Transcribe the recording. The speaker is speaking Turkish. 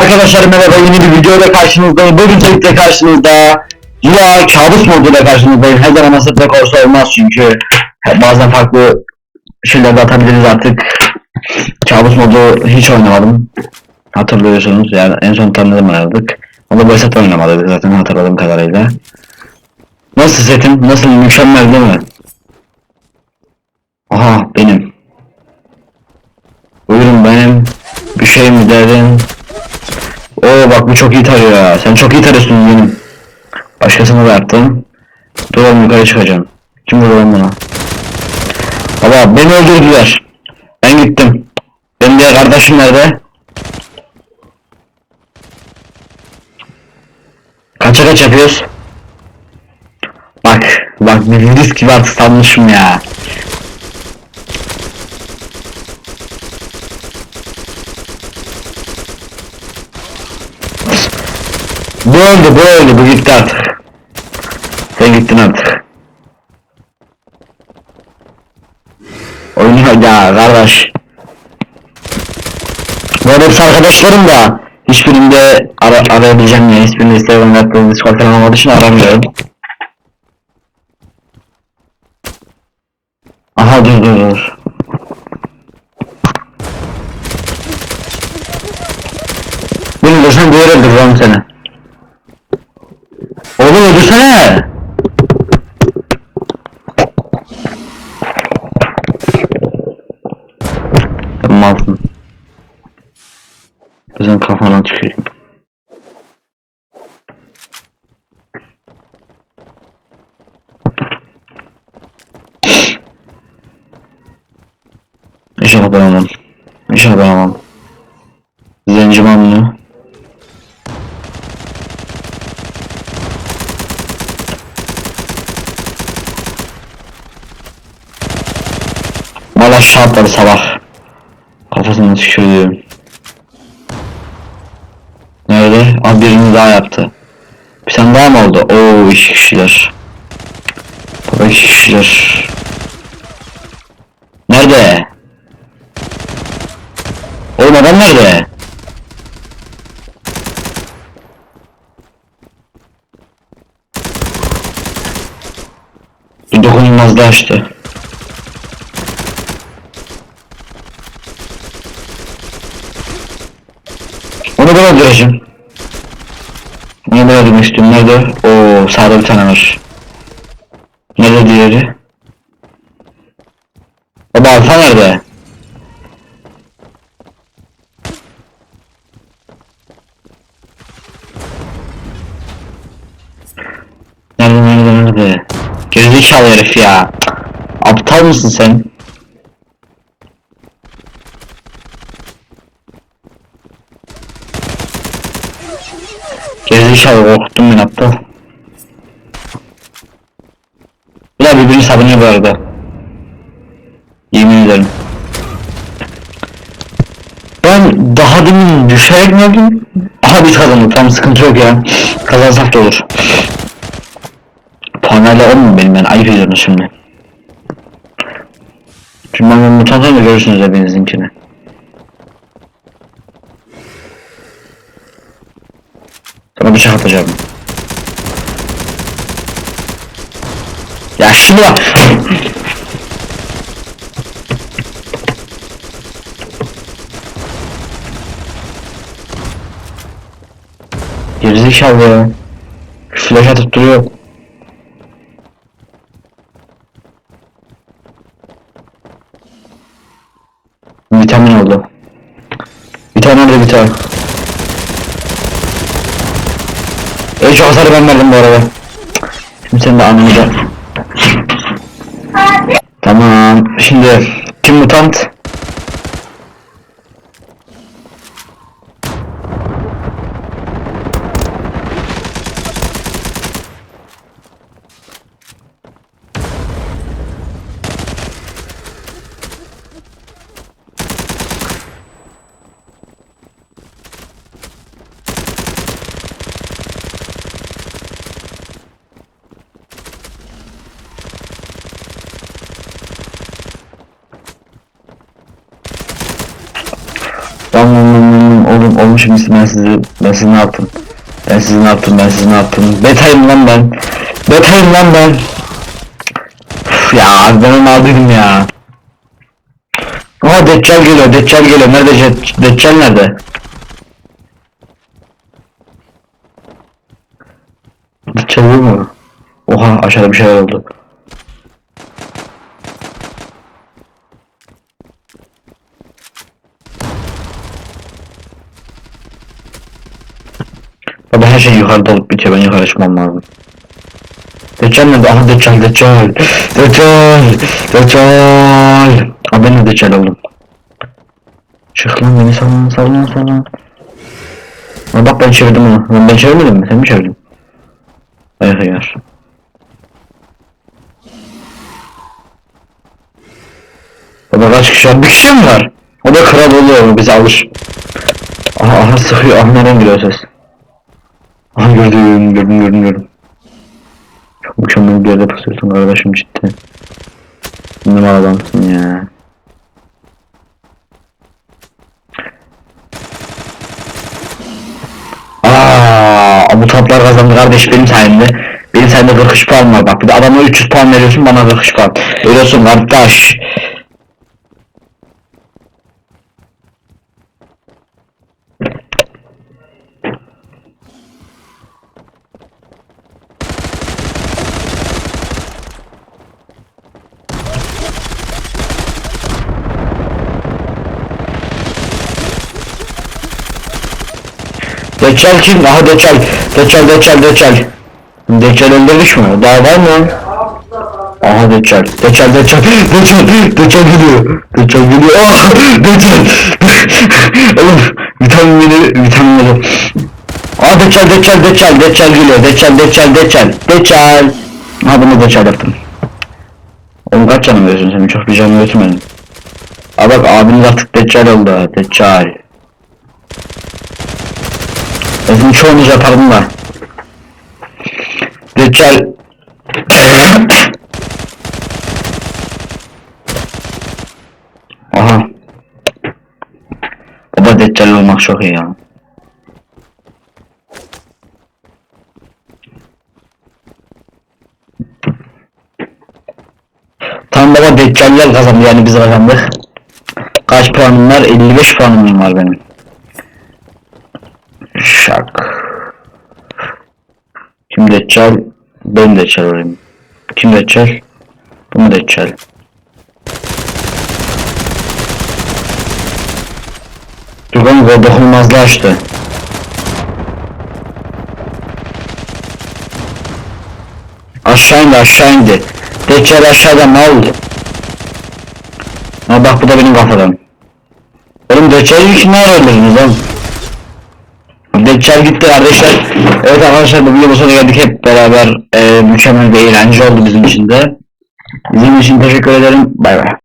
Arkadaşlar merhaba yeni bir videoyla karşınızdayım. Bugün tekte karşınızda Zula kabus moduyla karşınızdayım. Her zaman nasıl tek olsa olmaz çünkü bazen farklı şeyler de atabiliriz artık. Kabus modu hiç oynamadım. Hatırlıyorsunuz yani en son tanıdığım oynadık. Onu basit oynamadık zaten hatırladığım kadarıyla. Nasıl setim? Nasıl mükemmel değil mi? Aha benim. Buyurun benim. Bir şey mi dedin? Oo bak bu çok iyi tarıyor ya. Sen çok iyi tarıyorsun benim. Başkasına da yaptım. Dur oğlum yukarı çıkacağım. Kim vurdu lan bana? Baba beni öldürdüler. Ben gittim. Benim diğer kardeşim nerede? Kaça kaç yapıyoruz? Bak, bak bir virüs gibi sanmışım ya. Bu öldü, bu öldü, bu gitti artık. Sen gittin artık. Oynuyor ya kardeş. Bu arada hepsi arkadaşlarım da hiçbirinde ara arayabileceğim ya. Hiçbirinde Instagram yaptığım Discord falan olmadığı için aramıyorum. Aha dur dur dur. Bunu dursan diğer öldürürüm seni. Oğlum öldürsene. Sen malsın. Sen kafadan çıkayım. İnşallah ben almam. İnşallah ben almam. Zenci mamlu. Valla şartları sabah. Kafasını tükürdüm. Nerede? Az birini daha yaptı. Bir tane daha mı oldu? Oo iki kişiler. Baba iki kişiler. Nerede? Oğlum adam nerede? Bir Onu ben öldürmek istiyorum. Nerede? Oo sağda bir tane var. Nerede diğeri? O balta nerede? Nerede nerede nerede? Gerizekalı herif ya. Aptal mısın sen? Gerizekalı korkuttum ben aptal. Bu da birbirini savunuyor bu arada. Yemin ederim. Ben daha demin düşerek mi öldüm? Aha biz kazandık tam sıkıntı yok ya. Kazansak da olur. Puanlarla olmuyor benim ben ayıp ediyorum şimdi. Şimdi ben mutantan da görürsünüz hepinizinkini. Sana bıçak atacağım. Ya bak. Gerizekalı. Flash atıp duruyor. Vitamin oldu. Vitamin orada bir tane. Çok hasarı ben verdim bu arada. Şimdi sen de anını da. Tamam. Şimdi kim mutant? Şimdi ben sizi ben sizi ne yaptım? Ben sizi ne yaptım? Ben sizi ne yaptım? Betayım lan ben. Betayım lan ben. Üf ya ben onu aldıydım ya. Aa Deccal geliyor, Deccal geliyor. Nerede Deccal nerede? Deccal mu? Oha aşağıda bir şeyler oldu. Baba her şey yukarıda olup bitiyor. Ben yukarı çıkmam lazım. Deccal nerede? Aha Deccal, Deccal. Deccal, Deccal. Aa ben de Deccal oldum. Çık lan beni sallan, sallan, sallan. Aa bak ben çevirdim onu. Lan ben çevirmedim mi? Sen mi çevirdin? Hayır hayır. Baba kaç kişi var? Bir kişi mi var? O da kral oluyor. Bizi alır. Aha aha sıkıyor. Aha nereden geliyor ses? Aha gördüm gördüm gördüm gördüm. Çok mükemmel bir yerde pusuyorsun kardeşim cidden. Ne mal adamsın ya. Aa, bu toplar kazandı kardeş benim sayemde. Benim sayemde 43 puan var bak bir de adama 300 puan veriyorsun bana 43 puan. Veriyorsun kardeş. Deccal kim? Aha Deccal. Deccal, Deccal, Deccal. Deccal öldürmüş mü? Daha var mı? Aha Deccal. Deccal, Deccal. Deccal, Deccal geliyor. Deccal geliyor. Ah! Deccal. Oğlum vitamin beni, vitamin beni. Aa Deccal, Deccal, Deccal, Deccal geliyor. Deccal, Deccal, Deccal. Deccal. Ha bunu Deccal yaptım. Oğlum kaç canım veriyorsun sen? Çok bir canım götürmedin. Aa bak abiniz artık Deccal oldu. Deccal. Bizim çoğunuz yapardım da. Deccal. Aha. Baba Deccal olmak çok iyi ya. Tam baba Deccaller kazandı yani biz kazandık. Kaç puanım var? 55 puanım var benim. Şak. Kim Deccal? Ben Deccal olayım. Kim Deccal? Bu mu Deccal? Dugan ve dokunulmazlaştı. Aşağı indi aşağı indi. Deccal aşağıda mal. Ha bak bu da benim kafadan. Oğlum Deccal'i kim ne öldürdünüz lan? Deccal gitti arkadaşlar. Evet arkadaşlar bu videonun sonuna geldik hep beraber. Ee, mükemmel bir eğlence oldu bizim için de. Bizim için teşekkür ederim. Bay bay.